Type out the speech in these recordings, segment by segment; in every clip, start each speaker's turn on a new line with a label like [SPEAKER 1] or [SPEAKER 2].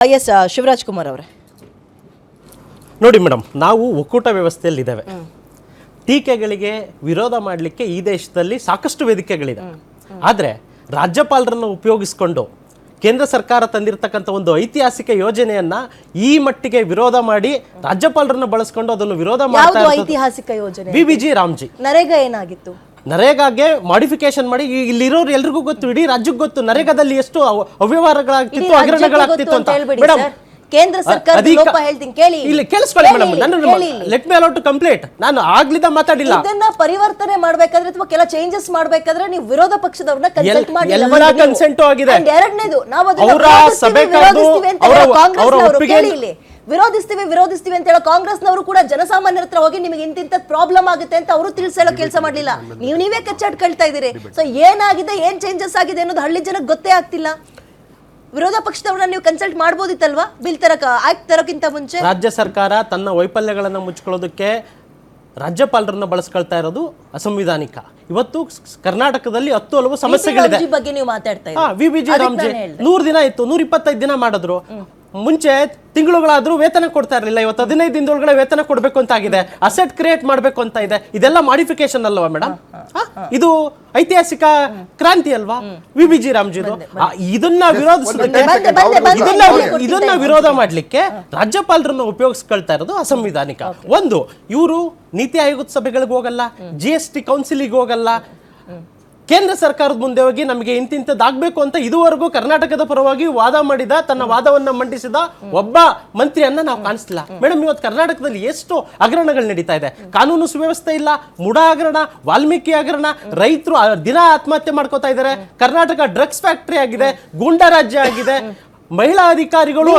[SPEAKER 1] S Shivraj Kumar ಅವರೇ.
[SPEAKER 2] ನೋಡಿ madam ನಾವು ಒಕ್ಕೂಟ ವ್ಯವಸ್ಥೆಯಲ್ಲಿ ಇದ್ದೇವೆ ಟೀಕೆಗಳಿಗೆ ವಿರೋಧ ಮಾಡಲಿಕ್ಕೆ ಈ ದೇಶದಲ್ಲಿ ಸಾಕಷ್ಟು ವೇದಿಕೆಗಳಿದೆ. ಆದರೆ ರಾಜ್ಯಪಾಲರನ್ನು ಉಪಯೋಗಿಸಿಕೊಂಡು ಕೇಂದ್ರ ಸರ್ಕಾರ ತಂದಿರತಕ್ಕಂಥ ಒಂದು ಐತಿಹಾಸಿಕ ಯೋಜನೆಯನ್ನ ಈ ಮಟ್ಟಿಗೆ ವಿರೋಧ ಮಾಡಿ ರಾಜ್ಯಪಾಲರನ್ನು ಬಳಸ್ಕೊಂಡು ಅದನ್ನು ವಿರೋಧ
[SPEAKER 1] ಮಾಡಿ ಐತಿಹಾಸಿಕ ಯೋಜನೆ?
[SPEAKER 2] B V. G. Ramji.
[SPEAKER 1] NREGA ಏನಾಗಿತ್ತು?
[SPEAKER 2] ನರೇಗಾಗೆ ಮಾಡಿಫಿಕೇಶನ್ ಮಾಡಿ ಈ- ಇಲ್ಲಿರೋರು ಎಲ್ರಿಗೂ ಗೊತ್ತು ಇಡೀ ರಾಜ್ಯಕ್ಕೆ ಗೊತ್ತು ನರೇಗಾದಲ್ಲಿ ಎಷ್ಟು ಅವ್ಯವಹಾರಗಳಾಗ್ತಿತ್ತು ಹಗರಣಗಳಾಗ್ತಿತ್ತು ಅಂತ ಮೇಡಮ್
[SPEAKER 1] ಕೇಂದ್ರ
[SPEAKER 2] ಸರ್ಕಾರ
[SPEAKER 1] ಲೋಪ ಹೇಳ್ತೀನಿ, ಕೇಳಿ. ಇಲ್ಲಿ.
[SPEAKER 2] ಕೇಳಿಸ್ಕೊಳ್ಳಿ ಮೇಡಮ್ ನನ್ನ let me allot to complete ನಾನು ಆಗ್ಲಿದ್ದ ಮಾತಾಡಿಲ್ಲ.
[SPEAKER 1] ಇದನ್ನ ಪರಿವರ್ತನೆ ಮಾಡ್ಬೇಕಾದ್ರೆ ಅಥವಾ ಕೆಲ ಚೇಂಜಸ್ ಮಾಡ್ಬೇಕಾದ್ರೆ ನೀವು ವಿರೋಧ ಪಕ್ಷದವ್ರನ್ನ ಕನ್ಸಲ್ಟ್ ಮಾಡಿ
[SPEAKER 2] ಎಲ್ಲ ಕನ್ಸೆಂಟ್ ಆಗಿದೆ.
[SPEAKER 1] ಎರಡನೇದು ನಾವು ಅದನ್ನ
[SPEAKER 2] ಅವ್ರ ಸಭೆ ಕರೆದು ಅವರ-
[SPEAKER 1] ಕಾಂಗ್ರೆಸ್
[SPEAKER 2] ಅವರು
[SPEAKER 1] ಕೇಳಿ ಇಲ್ಲಿ. ವಿರೋಧಿಸ್ತೀವಿ ವಿರೋಧಿಸ್ತೀವಿ ಅಂತ ಹೇಳೋ ಕಾಂಗ್ರೆಸ್ನವರು ಕೂಡ ಜನಸಾಮಾನ್ಯರ ಹತ್ರ ಹೋಗಿ ನಿಮಗೆ ಇಂತಿಂತ ಪ್ರಾಬ್ಲಮ್ ಆಗುತ್ತೆ ಅಂತ ಅವರು ತಿಳಿಸೇಳೋ ಕೆಲಸ ಮಾಡಲಿಲ್ಲ. ನೀವು ನೀವೇ ಕಚ್ಚಾಡ್ಕೊಳ್ತಾ ಇದ್ದೀರಿ. ಸೊ ಏನಾಗಿದೆ ಏನ್ ಚೇಂಜಸ್ ಆಗಿದೆ ಅನ್ನೋದು ಹಳ್ಳಿ ಜನಕ್ಕೆ ಗೊತ್ತೇ ಆಗ್ತಿಲ್ಲ. ವಿರೋಧ ಪಕ್ಷದವ್ರನ್ನ ನೀವು ಕನ್ಸಲ್ಟ್ ಮಾಡ್ಬೋದಿತ್ತಲ್ವಾ? ಬಿಲ್ ತರಕ ಆಕ್ಟ್ ತರೋಕ್ಕಿಂತ ಮುಂಚೆ?
[SPEAKER 2] ರಾಜ್ಯ ಸರ್ಕಾರ ತನ್ನ ವೈಫಲ್ಯಗಳನ್ನು ಮುಚ್ಕೊಳ್ಳೋದಕ್ಕೆ ರಾಜ್ಯಪಾಲರನ್ನ ಬಳಸ್ಕೊಳ್ತಾ ಇರೋದು ಅಸಂವಿಧಾನಿಕ. ಇವತ್ತು ಕರ್ನಾಟಕದಲ್ಲಿ ಹತ್ತು ಹಲವು ಸಮಸ್ಯೆಗಳಿದೆ.
[SPEAKER 1] ಬಗ್ಗೆ ನೀವು ಮಾತಾಡ್ತಾ
[SPEAKER 2] ವಿ ಬಿ ಜಿ ರಾಮ್ಜಿ ನೂರು ದಿನ ಇತ್ತು ನೂರ ಇಪ್ಪತ್ತೈದು ದಿನ ಮಾಡಿದ್ರು. ಮುಂಚೆ ತಿಂಗಳುಗಳಾದ್ರೂ ವೇತನ ಕೊಡ್ತಾ ಇರಲಿಲ್ಲ. ಇವತ್ತು ಹದಿನೈದು ದಿನದೊಳಗಡೆ ವೇತನ ಕೊಡಬೇಕು ಅಂತ ಆಗಿದೆ ಅಸೆಟ್ ಕ್ರಿಯೇಟ್ ಮಾಡಬೇಕು ಅಂತ ಇದೆ. ಇದೆಲ್ಲ ಮಾಡಿಫಿಕೇಶನ್ ಅಲ್ವಾ ಮೇಡಮ್ ಇದು ಐತಿಹಾಸಿಕ ಕ್ರಾಂತಿ ಅಲ್ವಾ? ವಿ ಬಿ ಜಿ ರಾಮ್ಜಿದು ಇದನ್ನ
[SPEAKER 1] ವಿರೋಧಿಸೋದಕ್ಕೆ
[SPEAKER 2] ಇದನ್ನ ವಿರೋಧ ಮಾಡ್ಲಿಕ್ಕೆ ರಾಜ್ಯಪಾಲರನ್ನು ಉಪಯೋಗಿಸ್ಕೊಳ್ತಾ ಇರೋದು ಅಸಂವಿಧಾನಿಕ. ಒಂದು ಇವರು ನೀತಿ ಆಯೋಗದ ಸಭೆಗಳಿಗೆ ಹೋಗಲ್ಲ ಜಿ ಎಸ್ ಟಿ ಕೌನ್ಸಿಲಿಗೆ ಹೋಗಲ್ಲ ಕೇಂದ್ರ ಸರ್ಕಾರದ ಮುಂದೆ ಹೋಗಿ ನಮಗೆ ಇಂತಿಂತದ್ದಾಗಬೇಕು ಅಂತ ಇದುವರೆಗೂ ಕರ್ನಾಟಕದ ಪರವಾಗಿ ವಾದ ಮಾಡಿದ, ತನ್ನ ವಾದವನ್ನ ಮಂಡಿಸಿದ ಒಬ್ಬ ಮಂತ್ರಿಯನ್ನ ನಾವು ಕಾಣಿಸ್ತಿಲ್ಲ ಮೇಡಮ್, ಇವತ್ತು ಕರ್ನಾಟಕದಲ್ಲಿ ಎಷ್ಟು ಹಗರಣಗಳು ನಡೀತಾ ಇದೆ? ಕಾನೂನು ಸುವ್ಯವಸ್ಥೆ ಇಲ್ಲ ಮುಡ ಹಗರಣ, ವಾಲ್ಮೀಕಿ ಹಗರಣ, ರೈತರು ದಿನ ಆತ್ಮಹತ್ಯೆ ಮಾಡ್ಕೋತಾ ಇದ್ದಾರೆ. ಕರ್ನಾಟಕ ಡ್ರಗ್ಸ್ ಫ್ಯಾಕ್ಟರಿ ಆಗಿದೆ, ಗೂಂಡಾ ರಾಜ್ಯ ಆಗಿದೆ. ಮಹಿಳಾ ಅಧಿಕಾರಿಗಳು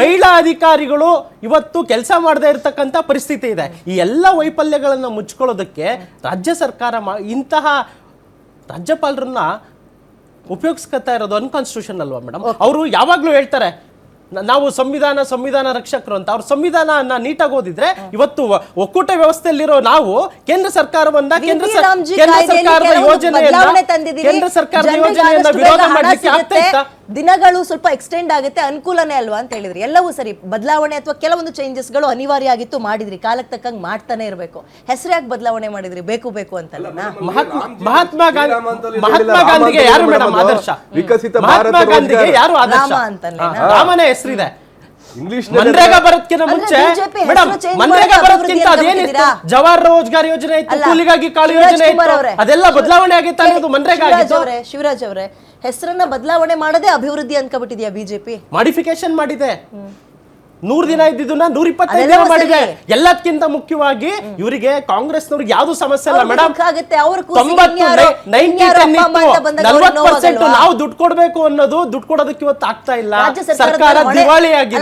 [SPEAKER 2] ಮಹಿಳಾ ಅಧಿಕಾರಿಗಳು ಇವತ್ತು ಕೆಲಸ ಮಾಡದೇ ಇರತಕ್ಕಂತ ಪರಿಸ್ಥಿತಿ ಇದೆ. ಈ ಎಲ್ಲ ವೈಫಲ್ಯಗಳನ್ನ ಮುಚ್ಕೊಳ್ಳೋದಕ್ಕೆ ರಾಜ್ಯ ಸರ್ಕಾರ ಇಂತಹ ರಾಜ್ಯಪಾಲರನ್ನ ಉಪಯೋಗಿಸ್ಕೊತಾ ಇರೋದು ಅನ್ಕಾನ್ಸ್ಟಿಟ್ಯೂಷನ್ ಅಲ್ವಾ ಮೇಡಮ್ ಅವರು ಯಾವಾಗ್ಲೂ ಹೇಳ್ತಾರೆ ನಾವು ಸಂವಿಧಾನ ಸಂವಿಧಾನ ರಕ್ಷಕರು ಅಂತ. ಅವ್ರ ಸಂವಿಧಾನ ನೀಟಾಗಿ ಓದಿದ್ರೆ ಇವತ್ತು ಒಕ್ಕೂಟ ವ್ಯವಸ್ಥೆಯಲ್ಲಿರೋ ನಾವು ಕೇಂದ್ರ ಸರ್ಕಾರವನ್ನ ಕೇಂದ್ರ ಸರ್ಕಾರದ
[SPEAKER 1] ಯೋಜನೆ
[SPEAKER 2] ಯೋಜನೆಯನ್ನ ಕೇಂದ್ರ ಸರ್ಕಾರದ ಯೋಜನೆಯನ್ನ ವಿರೋಧ ಮಾಡಲಿಕ್ಕೆ ಆಗ್ತಾ ಇತ್ತಾ?
[SPEAKER 1] ದಿನಗಳು ಸ್ವಲ್ಪ ಎಕ್ಸ್ಟೆಂಡ್ ಆಗುತ್ತೆ ಅನುಕೂಲನೇ ಅಲ್ವಾ ಅಂತ ಹೇಳಿದ್ರಿ. ಎಲ್ಲವೂ ಸರಿ ಬದಲಾವಣೆ ಅಥವಾ ಕೆಲವೊಂದು ಚೇಂಜಸ್ಗಳು ಅನಿವಾರ್ಯ ಆಗಿತ್ತು ಮಾಡಿದ್ರಿ ಕಾಲಕ್ಕೆ ತಕ್ಕಂಗೆ ಮಾಡ್ತಾನೆ ಇರಬೇಕು. ಹೆಸರು ಯಾಕೆ ಬದಲಾವಣೆ ಮಾಡಿದ್ರಿ ಬೇಕು ಬೇಕು ಅಂತಲ್ಲ?
[SPEAKER 2] ಮಹಾತ್ಮ ಮಹಾತ್ಮ
[SPEAKER 3] ಅಂತ
[SPEAKER 2] ಗಾಂಧಿಗೆ ಯಾರು ಮೇಡಮ್ ಆದರ್ಶ?
[SPEAKER 3] ವಿಕಸಿತ
[SPEAKER 2] ಮಹಾತ್ಮ ಗಾಂಧಿಗೆ ಯಾರು ಆದರ್ಶ? ಅಂತಲ್ಲ? ರಾಮನೇ ಹೆಸರಿದೆ.
[SPEAKER 3] ಇಂಗ್ಲಿಷ್
[SPEAKER 2] ಮನ್ರೇಗಾ ಬರೋದ್ಕಿಂತ ಮುಂಚೆ ಮೇಡಮ್ ಮನ್ರೇಗಾ ಬರೋದ್ಕಿಂತ ಅದೇನಿತ್ತು? ಜವಾಹರ್ ರೋಜ್ಗಾರ್ ಯೋಜನೆ ಇತ್ತು ಕೂಲಿಗಾಗಿ ಕಾಳು ಯೋಜನೆ ಇತ್ತು. ಅದೆಲ್ಲ ಬದಲಾವಣೆ ಆಗಿತ್ತು ಅನ್ನೋದು ಮನ್ರೇಗಾ ಆಗಿತ್ತು
[SPEAKER 1] ಅವರೇ ಶಿವರಾಜ್ ಅವರೇ. ಹೆಸರನ್ನ ಬದಲಾವಣೆ ಮಾಡದೆ ಅಭಿವೃದ್ಧಿ ಅನ್ಕೊಬಿಟ್ಟಿದ್ಯಾ ಬಿಜೆಪಿ?
[SPEAKER 2] ಮಾಡಿಫಿಕೇಶನ್ ಮಾಡಿದೆ. ನೂರ್ ದಿನ ಇದ್ದಿದ್ದನ್ನ ನೂರ ಇಪ್ಪತ್ತೈದು ದಿನ ಮಾಡಿದೆ. ಎಲ್ಲದಕ್ಕಿಂತ ಮುಖ್ಯವಾಗಿ ಇವರಿಗೆ ಕಾಂಗ್ರೆಸ್ನವ್ರಿಗೆ ಯಾವ್ದು ಸಮಸ್ಯೆ ಇಲ್ಲ ಮೇಡಮ್ ತೊಂಬತ್ತು? ನಾವು ದುಡ್ಡು ಕೊಡ್ಬೇಕು ಅನ್ನೋದು ದುಡ್ಡು ಕೊಡೋದಕ್ಕೆ ಇವತ್ತು ಆಗ್ತಾ ಇಲ್ಲ. ಸರ್ಕಾರ ದಿವಾಳಿ ಆಗಿದೆ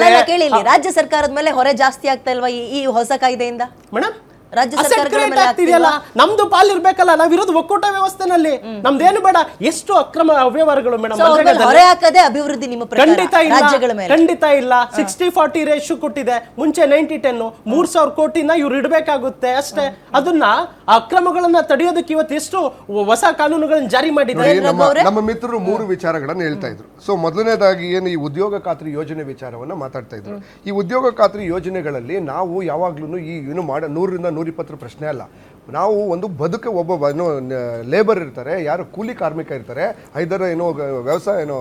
[SPEAKER 1] ರಾಜ್ಯ ಸರ್ಕಾರದ ಮೇಲೆ ಹೊರೆ ಜಾಸ್ತಿ ಆಗ್ತಾ ಇಲ್ವಾ ಈ- ಈ ಹೊಸ ಕಾಯ್ದೆಯಿಂದ?
[SPEAKER 2] ಮೇಡಮ್
[SPEAKER 1] ರಾಜ್ಯ
[SPEAKER 2] ನಮ್ದು ಪಾಲ್ ಇರ್ಬೇಕಲ್ಲ ನಾವಿರೋದು ಒಕ್ಕೂಟ ವ್ಯವಸ್ಥೆನಲ್ಲಿ. ನಮ್ದೇನು ಬೇಡ ಎಷ್ಟು ಅಕ್ರಮ ಅವ್ಯವಹಾರಗಳು
[SPEAKER 1] ಅಭಿವೃದ್ಧಿ ನಿಮ್ಮ ಪ್ರಕಾರ
[SPEAKER 2] ಖಂಡಿತ
[SPEAKER 1] ರಾಜ್ಯಗಳ
[SPEAKER 2] ಇಲ್ಲ
[SPEAKER 1] ಮೇಲೆ.
[SPEAKER 2] ಖಂಡಿತ ಇಲ್ಲ. ಸಿಕ್ಸ್ಟಿ ಫಾರ್ಟಿ ರೇಷು ಕೊಟ್ಟಿದೆ. ಮುಂಚೆ ನೈಂಟಿ ಟೆನ್ ಮೂರ್ ಸಾವಿರ ಕೋಟಿನ ಇವ್ರು ಇಡಬೇಕಾಗುತ್ತೆ ಅಷ್ಟೇ. ಅದನ್ನ ಅಕ್ರಮಗಳನ್ನ ತಡೆಯೋದಕ್ಕೆ ಇವತ್ತು ಎಷ್ಟು ಹೊಸ ಕಾನೂನುಗಳನ್ನ ಜಾರಿ ಮಾಡಿದ್ದಾರೆ
[SPEAKER 4] ನಮ್ಮ ಮಿತ್ರರು ಮೂರು ವಿಚಾರಗಳನ್ನ ಹೇಳ್ತಾ ಇದ್ರು. ಸೊ ಮೊದಲನೇದಾಗಿ ಏನು ಈ ಉದ್ಯೋಗ ಖಾತ್ರಿ ಯೋಜನೆ ವಿಚಾರವನ್ನ ಮಾತಾಡ್ತಾ ಇದ್ರು. ಈ ಉದ್ಯೋಗ ಖಾತ್ರಿ ಯೋಜನೆಗಳಲ್ಲಿ ನಾವು ಯಾವಾಗ್ಲೂ ಈ ಏನು ಮಾಡ ನೂರರಿಂದ ನೂರಿಪ್ಪತ್ತರ ಪ್ರಶ್ನೆ ಅಲ್ಲ ನಾವು ಒಂದು ಬದುಕು ಒಬ್ಬ ಏನೋ ಲೇಬರ್ ಇರ್ತಾರೆ ಯಾರು ಕೂಲಿ ಕಾರ್ಮಿಕ ಇರ್ತಾರೆ ಐದರ ಏನೋ ವ್ಯವಸಾಯ ಏನೋ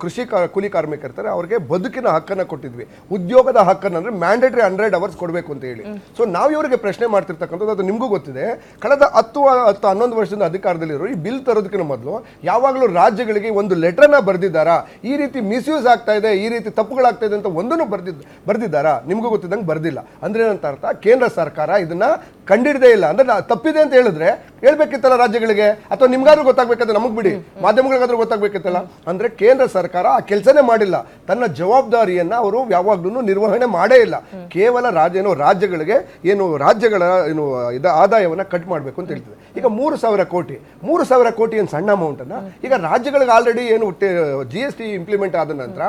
[SPEAKER 4] ಕೃಷಿ ಕೂಲಿ ಕಾರ್ಮಿಕ ಇರ್ತಾರೆ ಅವ್ರಿಗೆ ಬದುಕಿನ ಹಕ್ಕನ್ನು ಕೊಟ್ಟಿದ್ವಿ. ಉದ್ಯೋಗದ ಹಕ್ಕನ್ನು ಅಂದ್ರೆ ಮ್ಯಾಂಡೇಟರಿ ಹಂಡ್ರೆಡ್ ಅವರ್ಸ್ ಕೊಡಬೇಕು ಅಂತ ಹೇಳಿ. ಸೊ ನಾವು ಇವರಿಗೆ ಪ್ರಶ್ನೆ ಮಾಡ್ತಿರ್ತಕ್ಕಂಥದ್ದು ಅದು ನಿಮಗೂ ಗೊತ್ತಿದೆ. ಕಳೆದ ಹತ್ತು ಹತ್ತು ಹನ್ನೊಂದು ವರ್ಷದಿಂದ ಅಧಿಕಾರದಲ್ಲಿರೋ ಈ ಬಿಲ್ ತರೋದಕ್ಕಿಂತ ಮೊದಲು ಯಾವಾಗಲೂ ರಾಜ್ಯಗಳಿಗೆ ಒಂದು ಲೆಟರ್ನ ಬರೆದಿದ್ದಾರಾ? ಈ ರೀತಿ ಮಿಸ್ಯೂಸ್ ಆಗ್ತಾ ಇದೆ ಈ ರೀತಿ ತಪ್ಪುಗಳಾಗ್ತಾ ಇದೆ ಅಂತ ಒಂದನ್ನು ಬರ್ದಿದ್ ಬರ್ದಿದ್ದಾರಾ? ನಿಮಗೂ ಗೊತ್ತಿದ್ದಂಗೆ ಬರ್ದಿಲ್ಲ. ಅಂದ್ರೆ ಏನಂತ ಅರ್ಥ ಕೇಂದ್ರ ಸರ್ಕಾರ ಇದನ್ನ ಕಂಡಿಡದೇ ಇಲ್ಲ. ಅಂದ್ರೆ ತಪ್ಪಿದೆ ಅಂತ ಹೇಳಿದ್ರೆ ಹೇಳ್ಬೇಕಿತ್ತಲ್ಲ ರಾಜ್ಯಗಳಿಗೆ? ಅಥವಾ ನಿಮ್ಗಾದ್ರೂ ಗೊತ್ತಾಗ್ಬೇಕಂತ ನಮಗ್ ಬಿಡಿ. ಮಾಧ್ಯಮಗಳಿಗಾದ್ರೂ ಗೊತ್ತಾಗ್ಬೇಕಿತ್ತಲ್ಲ? ಅಂದ್ರೆ ಕೇಂದ್ರ ಸರ್ಕಾರ ಆ ಕೆಲಸನೇ ಮಾಡಿಲ್ಲ. ತನ್ನ ಜವಾಬ್ದಾರಿಯನ್ನ ಅವರು ಯಾವಾಗ್ಲೂ ನಿರ್ವಹಣೆ ಮಾಡೇ ಇಲ್ಲ. ಕೇವಲ ರಾಜ್ಯ ಏನು ರಾಜ್ಯಗಳಿಗೆ ಏನು ರಾಜ್ಯಗಳ ಏನು ಇದ ಆದಾಯವನ್ನ ಕಟ್ ಮಾಡಬೇಕು ಅಂತ ಹೇಳ್ತದೆ. ಈಗ ಮೂರು ಸಾವಿರ ಕೋಟಿ. ಮೂರು ಸಾವಿರ ಕೋಟಿ ಏನು ಸಣ್ಣ ಅಮೌಂಟ್ ಅನ್ನ? ಈಗ ರಾಜ್ಯಗಳಿಗೆ ಆಲ್ರೆಡಿ ಏನು ಜಿ ಎಸ್ ಟಿ ಇಂಪ್ಲಿಮೆಂಟ್ ಆದ ನಂತರ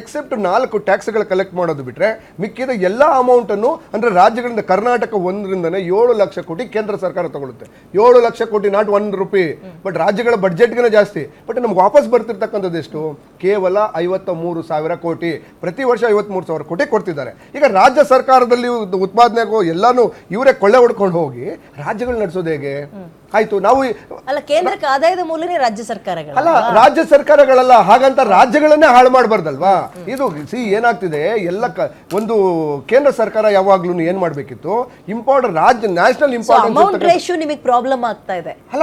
[SPEAKER 4] ಎಕ್ಸೆಪ್ಟ್ ನಾಲ್ಕು ಟ್ಯಾಕ್ಸ್ಗಳು ಕಲೆಕ್ಟ್ ಮಾಡೋದು ಬಿಟ್ರೆ, ಮಿಕ್ಕಿದ ಎಲ್ಲಾ ಅಮೌಂಟ್ ಅನ್ನು ಅಂದ್ರೆ ರಾಜ್ಯಗಳಿಂದ ಕರ್ನಾಟಕ ಒಂದರಿಂದನೇ ಏಳು ಲಕ್ಷ ಕೋಟಿ ಕೇಂದ್ರ ಸರ್ಕಾರ ತಗೊಳ್ಳುತ್ತೆ ಏಳು ಏಳು ಲಕ್ಷ ಕೋಟಿ ನಾಟ್ ಒನ್ ರುಪಿ ಬಟ್ ರಾಜ್ಯಗಳ ಬಡ್ಜೆಟ್ಗಿನ ಜಾಸ್ತಿ. ಬಟ್ ನಮ್ಗೆ ವಾಪಸ್ ಬರ್ತಿರ್ತಕ್ಕಂಥದ್ದು ಎಷ್ಟು? ಕೇವಲ ಐವತ್ತ ಮೂರು ಸಾವಿರ ಕೋಟಿ. ಪ್ರತಿ ವರ್ಷ ಐವತ್ಮೂರು ಸಾವಿರ ಕೋಟಿ ಕೊಡ್ತಿದ್ದಾರೆ. ಈಗ ರಾಜ್ಯ ಸರ್ಕಾರದಲ್ಲಿ ಉತ್- ಉತ್ಪಾದನೆಗೂ ಎಲ್ಲಾನು ಇವರೇ ಕೊಳ್ಳೆ ಹೊಡ್ಕೊಂಡು ಹೋಗಿ ರಾಜ್ಯಗಳು ನಡೆಸೋದು ಹೇಗೆ? ಆಯ್ತು ನಾವು
[SPEAKER 1] ಅಲ್ಲ ಕೇಂದ್ರಕ್ಕೆ ಆದಾಯದ ಮೂಲನೇ ರಾಜ್ಯ ಸರ್ಕಾರಗಳು
[SPEAKER 4] ಅಲ್ಲ ರಾಜ್ಯ ಸರ್ಕಾರಗಳಲ್ಲ ಹಾಗಂತ ರಾಜ್ಯಗಳನ್ನೇ ಹಾಳು ಮಾಡಬಾರ್ದಲ್ವಾ? ಇದು ಸಿ ಏನಾಗ್ತಿದೆ? ಎಲ್ಲ ಒಂದು ಕೇಂದ್ರ ಸರ್ಕಾರ ಯಾವಾಗ್ಲೂ ಏನ್ ಮಾಡ್ಬೇಕಿತ್ತು? ಇಂಪಾರ್ಟೆಂಟ್ ರಾಜ್ಯ ನ್ಯಾಷನಲ್ ಇಂಪಾರ್ಟೆಂಟ್
[SPEAKER 1] ರೇಷಿಯೋ ನಿಮಗೆ ಪ್ರಾಬ್ಲಮ್ ಆಗ್ತಾ ಇದೆ.
[SPEAKER 4] ಅಲ್ಲ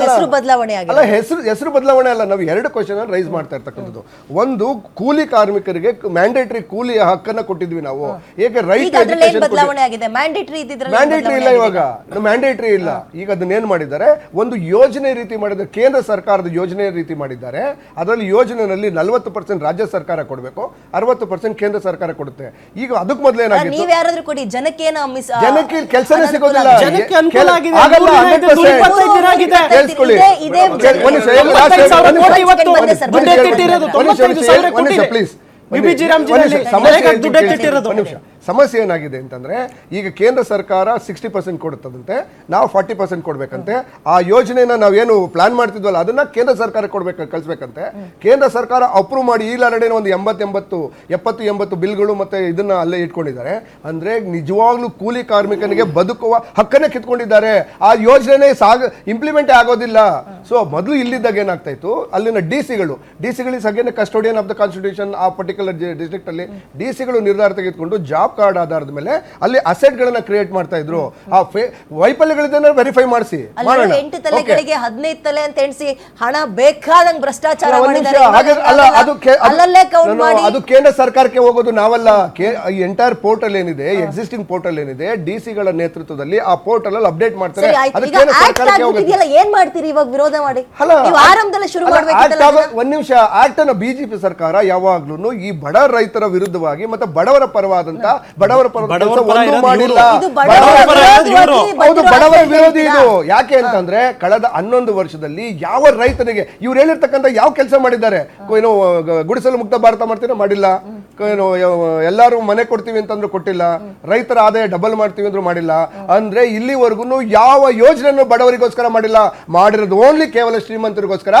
[SPEAKER 1] ಹೆಸರು ಬದಲಾವಣೆ
[SPEAKER 4] ಅಲ್ಲ ಹೆಸರು ಹೆಸರು ಬದಲಾವಣೆ ಅಲ್ಲ ನಾವು ಎರಡು ಕ್ವಶನ್ ರೈಸ್ ಮಾಡ್ತಾ ಇರ್ತಕ್ಕಂಥದ್ದು ಒಂದು ಕೂಲಿ ಕಾರ್ಮಿಕರಿಗೆ ಮ್ಯಾಂಡೇಟರಿ ಕೂಲಿ ಹಕ್ಕನ್ನ ಕೊಟ್ಟಿದ್ವಿ ನಾವು. ಏಕೆ ರೈಟ್
[SPEAKER 1] ಈಗ ಬದಲಾವಣೆ ಆಗಿದೆ? ಮ್ಯಾಂಡೇಟರಿ ಇದ್ದಿದ್ರಲ್ಲಿ
[SPEAKER 4] ಮ್ಯಾಂಡೇಟರಿ ಇಲ್ಲ ಇವಾಗ. ಮ್ಯಾಂಡೇಟರಿ ಇಲ್ಲ. ಈಗ ಅದನ್ನ ಏನ್ ಮಾಡಿದ್ದಾರೆ? ಒಂದು ಯೋಜನೆ ರೀತಿ ಮಾಡಿದ್ದಾರೆ ಕೇಂದ್ರ ಸರ್ಕಾರದ ಯೋಜನೆ ರೀತಿ ಮಾಡಿದ್ದಾರೆ. ಅದರಲ್ಲಿ ಯೋಜನೆಯಲ್ಲಿ ನಲವತ್ತು ಪರ್ಸೆಂಟ್ ರಾಜ್ಯ ಸರ್ಕಾರ ಕೊಡಬೇಕು. ಅರವತ್ತು ಪರ್ಸೆಂಟ್ ಕೇಂದ್ರ ಸರ್ಕಾರ ಕೊಡುತ್ತೆ. ಈಗ ಅದಕ್ಕೆ ಮೊದಲು ಏನಾಗಿತ್ತು?
[SPEAKER 1] ನೀವ್ ಯಾರಾದ್ರೂ ಕೊಡಿ. ಜನಕ್ಕೇನ ಮಿಸ್
[SPEAKER 4] ಜನಕ್ಕೆ ಕೆಲಸನೇ ಸಿಗೋದಿಲ್ಲ.
[SPEAKER 2] ಜನಕ್ಕೆ ಅನುಕೂಲ
[SPEAKER 4] ಕೆಲ-
[SPEAKER 2] ಆಗಿದೆ.
[SPEAKER 4] ಆಗಲ್ಲ,
[SPEAKER 2] ನೂರ
[SPEAKER 4] 100%.
[SPEAKER 2] ಇಪ್ಪತ್ತೈದು ದಿನ ಆಗಿದೆ.
[SPEAKER 4] ಕೇಳಿಸ್ಕೊಳ್ಳಿ. Last
[SPEAKER 2] ತೊಂಬತ್ತೈದು ಸಾವಿರ
[SPEAKER 4] ಒಂದು
[SPEAKER 2] ಕೋಟಿ
[SPEAKER 4] ನಿಮಿಷ.
[SPEAKER 2] ಇವತ್ತು
[SPEAKER 1] ಬಂದೆ ಸರ್,
[SPEAKER 2] ದುಡ್ಡು
[SPEAKER 1] ಬಂದೆ.
[SPEAKER 2] ಎತ್ತಿಟ್ಟಿರೋದು
[SPEAKER 4] ಒಂದ್ ನಿಮಿಷ,
[SPEAKER 2] ತೊಂಬತ್ತೈದು ಸಾವಿರ
[SPEAKER 4] ಒಂದ್ ನಿಮಿಷ,
[SPEAKER 2] crore
[SPEAKER 4] please.
[SPEAKER 2] B B G Ram ಜಿಲ್ಲೆಯಲ್ಲಿ ದುಡ್ಡು ಎತ್ತಿಟ್ಟಿರೋದು.
[SPEAKER 4] ಸಮಸ್ಯೆ ಏನಾಗಿದೆ ಅಂತಂದ್ರೆ, ಈಗ ಕೇಂದ್ರ ಸರ್ಕಾರ ಸಿಕ್ಸ್ಟಿ ಪರ್ಸೆಂಟ್ ಕೊಡುತ್ತದಂತೆ, ನಾವು ಫಾರ್ಟಿ ಪರ್ಸೆಂಟ್ ಕೊಡಬೇಕಂತೆ. ಆ ಯೋಜನೆನ ನಾವೇನು ಪ್ಲಾನ್ ಮಾಡ್ತಿದ್ವಲ್ಲ, ಅದನ್ನ ಕೇಂದ್ರ ಸರ್ಕಾರ ಕೊಡ್ಬೇಕು, ಕಳಿಸ್ಬೇಕಂತೆ. ಕೇಂದ್ರ ಸರ್ಕಾರ ಅಪ್ರೂವ್ ಮಾಡಿ ಈ ಲರಡಿನ ಒಂದು ಎಂಬತ್ತೆಂಬತ್ತು ಎಂಬತ್ತು ಎಪ್ಪತ್ತು, ಎಂಬತ್ತು ಬಿಲ್ಗಳು ಮತ್ತೆ ಇದನ್ನ ಅಲ್ಲೇ ಇಟ್ಕೊಂಡಿದ್ದಾರೆ. ಅಂದ್ರೆ ನಿಜವಾಗ್ಲೂ ಕೂಲಿ ಕಾರ್ಮಿಕನಿಗೆ ಬದುಕುವ ಹಕ್ಕನ್ನೇ ಕಿತ್ಕೊಂಡಿದ್ದಾರೆ. ಆ ಯೋಜನೆ ಸಾಗ ಇಂಪ್ಲಿಮೆಂಟ್ ಆಗೋದಿಲ್ಲ. ಸೊ ಮೊದಲು ಇಲ್ಲಿದ್ದಾಗ ಏನಾಗ್ತಾ ಇತ್ತು, ಅಲ್ಲಿನ ಡಿ ಸಿಗಳು, ಡಿ ಸಿಗಳಿಗೆ ಸಗೇನೆ ಕಸ್ಟೋಡಿಯನ್ ಆಫ್ ದ ಕಾನ್ಸ್ಟಿಟ್ಯೂಷನ್ ಆ ಪರ್ಟಿಕ್ಯುಲರ್ ಡಿಸ್ಟ್ರಿಕ್ಟ್ ಅಲ್ಲಿ, ಡಿ ಸಿಗಳು ನಿರ್ಧಾರ ತೆಗೆದುಕೊಂಡು ಜಾಬ್ ಕಾರ್ಡ್ ಆಧಾರದ ಮೇಲೆ ಅಲ್ಲಿ ಅಸೆಟ್ ಗಳನ್ನ ಕ್ರಿಯೇಟ್ ಮಾಡ್ತಾ ಇದ್ರು. ಆ ವೈಫಲ್ಯಗಳಿದ್ದನ್ನ ವೆರಿಫೈ ಮಾಡಿಸಿ. ಮಾಡೋಣ.
[SPEAKER 1] ಎಂಟು. ತಲೆಗಳಿಗೆ ಹದಿನೈದು ತಲೆ ಅಂತ ಎಣಿಸಿ ಹಣ ಬೇಕಾದಂಗ್ ಭ್ರಷ್ಟಾಚಾರ
[SPEAKER 4] ಅದು ಕೇಂದ್ರ ಸರ್ಕಾರಕ್ಕೆ ಹೋಗೋದು ನಾವಲ್ಲ. ಎಂಟೈರ್ ಪೋರ್ಟಲ್ ಏನಿದೆ ಎಕ್ಸಿಸ್ಟಿಂಗ್ ಪೋರ್ಟಲ್ ಏನಿದೆ ಡಿ ಸಿಗಳ ನೇತೃತ್ವದಲ್ಲಿ ಆ ಪೋರ್ಟಲ್ ಅಲ್ಲಿ ಅಪ್ಡೇಟ್ ಮಾಡ್ತಾರೆ.
[SPEAKER 1] ಏನ್ ಮಾಡ್ತೀರಿ ಇವಾಗ ವಿರೋಧ ಮಾಡಿ? ಶುರು
[SPEAKER 4] ಒಂದ್ ನಿಮಿಷ. ಆಕ್ಟ್ ಅನ್ನ ಬಿಜೆಪಿ ಸರ್ಕಾರ ಯಾವಾಗ್ಲೂ ಈ ಬಡ ರೈತರ ವಿರುದ್ಧವಾಗಿ ಮತ್ತೆ ಬಡವರ ಪರವಾದಂತ ಬಡವರ
[SPEAKER 2] ಬಡವರ
[SPEAKER 4] ಕೆಲಸ ಒಂದೂ ಮಾಡಿಲ್ಲ. ಹೌದು ವಿರೋಧಿ ಇದು ಯಾಕೆ ಅಂತಂದ್ರೆ ಕಳೆದ ಹನ್ನೊಂದು ವರ್ಷದಲ್ಲಿ ಯಾವ ರೈತನಿಗೆ ಇವ್ರು ಹೇಳಿರ್ತಕ್ಕಂಥ ಯಾವ ಕೆಲಸ ಮಾಡಿದ್ದಾರೆ? ಏನು ಗುಡಿಸಲು ಮುಕ್ತ ಭಾರತ ಮಾಡ್ತೀರಾ? ಮಾಡಿಲ್ಲ. ಏನು ಎಲ್ಲರೂ ಮನೆ ಕೊಡ್ತೀವಿ ಅಂತಂದ್ರು ಕೊಟ್ಟಿಲ್ಲ. ರೈತರ ಆದಾಯ ಡಬಲ್ ಮಾಡ್ತೀವಿ ಅಂದ್ರು ಮಾಡಿಲ್ಲ. ಅಂದ್ರೆ ಇಲ್ಲಿವರೆಗೂ ಯಾವ ಯೋಜನೆಯನ್ನು ಬಡವರಿಗೋಸ್ಕರ ಮಾಡಿಲ್ಲ? ಮಾಡಿರೋದು ಓನ್ಲಿ ಕೇವಲ ಶ್ರೀಮಂತರಿಗೋಸ್ಕರ.